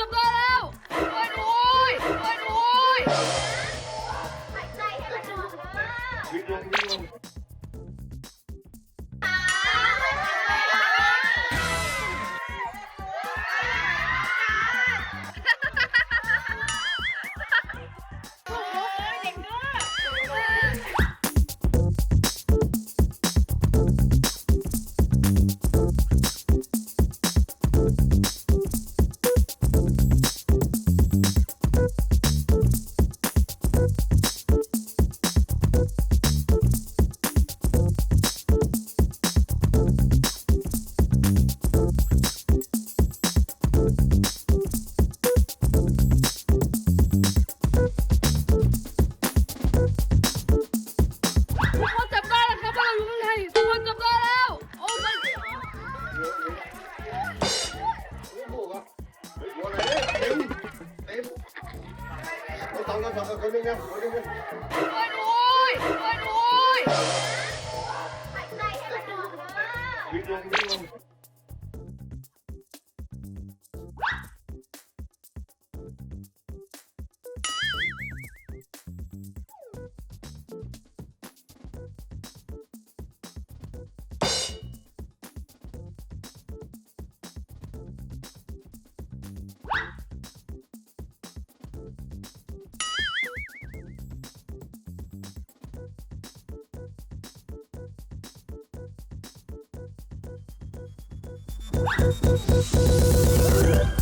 the blood สองสองสอนนึยโออ้ยโอ้ย Thank you.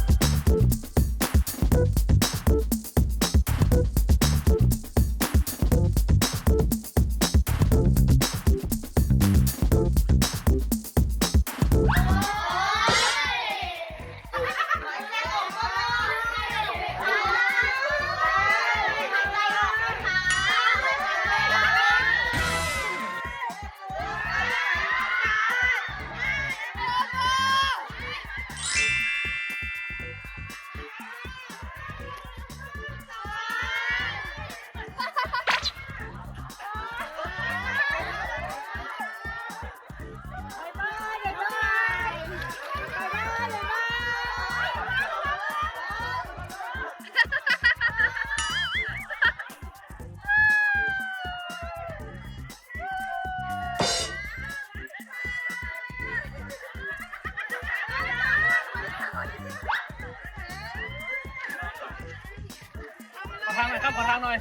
ทางหน่อยครับขอทางหน่อย